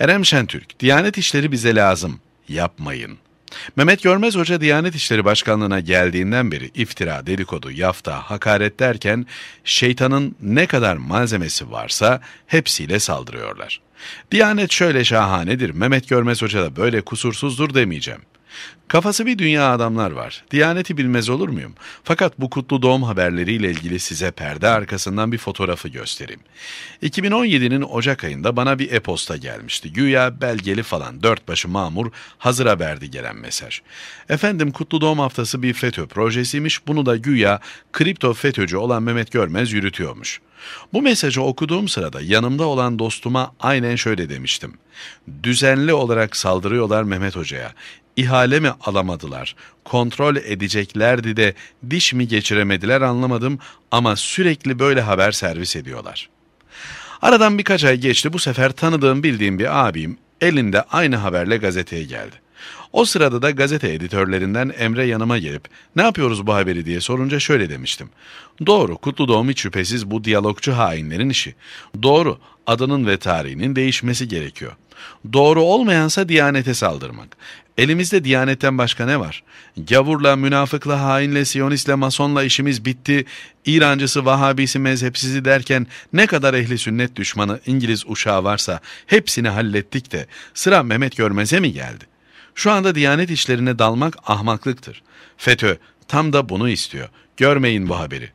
Erem Şentürk, Diyanet İşleri bize lazım. Yapmayın. Mehmet Görmez Hoca Diyanet İşleri Başkanlığı'na geldiğinden beri iftira, dedikodu, yafta, hakaret derken şeytanın ne kadar malzemesi varsa hepsiyle saldırıyorlar. Diyanet şöyle şahanedir, Mehmet Görmez Hoca da böyle kusursuzdur demeyeceğim. Kafası bir dünya adamlar var. Diyaneti bilmez olur muyum? Fakat bu kutlu doğum haberleriyle ilgili size perde arkasından bir fotoğrafı göstereyim. 2017'nin Ocak ayında bana bir e-posta gelmişti. Güya belgeli falan dört başı mamur hazıra verdi gelen mesaj. Efendim kutlu doğum haftası bir FETÖ projesiymiş. Bunu da güya kripto FETÖ'cü olan Mehmet Görmez yürütüyormuş. Bu mesajı okuduğum sırada yanımda olan dostuma aynen şöyle demiştim. Düzenli olarak saldırıyorlar Mehmet Hoca'ya ihale mi alamadılar, kontrol edeceklerdi de diş mi geçiremediler anlamadım ama sürekli böyle haber servis ediyorlar. Aradan birkaç ay geçti bu sefer tanıdığım bildiğim bir abim elinde aynı haberle gazeteye geldi. O sırada da gazete editörlerinden Emre yanıma gelip ne yapıyoruz bu haberi diye sorunca şöyle demiştim. Doğru kutlu doğum hiç şüphesiz bu diyalogçu hainlerin işi. Doğru adının ve tarihinin değişmesi gerekiyor. Doğru olmayansa diyanete saldırmak. Elimizde diyanetten başka ne var? Gavurla, münafıkla, hainle, siyonistle, masonla işimiz bitti. İrancısı, Vahabisi, mezhepsizi derken ne kadar ehli sünnet düşmanı İngiliz uşağı varsa hepsini hallettik de sıra Mehmet Görmez'e mi geldi? Şu anda diyanet işlerine dalmak ahmaklıktır. FETÖ tam da bunu istiyor. Görmeyin bu haberi.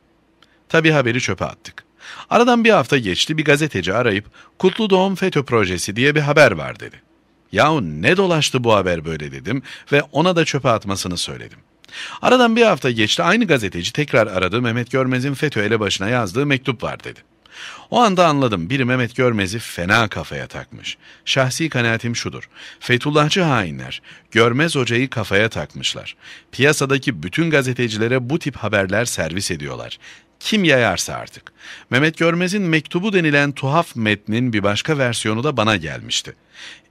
Tabi haberi çöpe attık. Aradan bir hafta geçti bir gazeteci arayıp Kutlu Doğum FETÖ projesi diye bir haber var dedi. Yahu ne dolaştı bu haber böyle dedim ve ona da çöpe atmasını söyledim. Aradan bir hafta geçti aynı gazeteci tekrar aradı Mehmet Görmez'in FETÖ ele başına yazdığı mektup var dedi. O anda anladım biri Mehmet Görmez'i fena kafaya takmış. Şahsi kanaatim şudur. Fethullahçı hainler Görmez hocayı kafaya takmışlar. Piyasadaki bütün gazetecilere bu tip haberler servis ediyorlar kim yayarsa artık. Mehmet Görmez'in mektubu denilen tuhaf metnin bir başka versiyonu da bana gelmişti.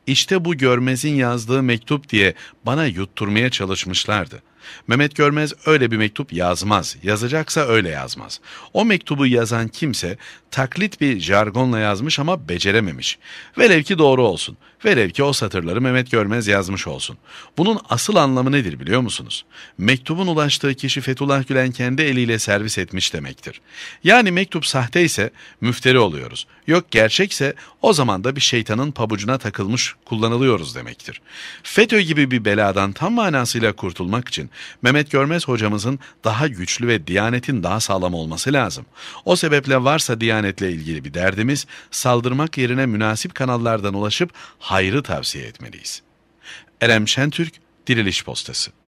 İşte bu Görmez'in yazdığı mektup diye bana yutturmaya çalışmışlardı. Mehmet Görmez öyle bir mektup yazmaz. Yazacaksa öyle yazmaz. O mektubu yazan kimse taklit bir jargonla yazmış ama becerememiş. Velev ki doğru olsun. Velev ki o satırları Mehmet Görmez yazmış olsun. Bunun asıl anlamı nedir biliyor musunuz? Mektubun ulaştığı kişi Fethullah Gülen kendi eliyle servis etmiş demektir. Yani mektup sahte ise müfteri oluyoruz. Yok gerçekse o zaman da bir şeytanın pabucuna takılmış kullanılıyoruz demektir. FETÖ gibi bir beladan tam manasıyla kurtulmak için Mehmet Görmez hocamızın daha güçlü ve diyanetin daha sağlam olması lazım. O sebeple varsa diyanetle ilgili bir derdimiz saldırmak yerine münasip kanallardan ulaşıp hayrı tavsiye etmeliyiz. Erem Şentürk, Diriliş Postası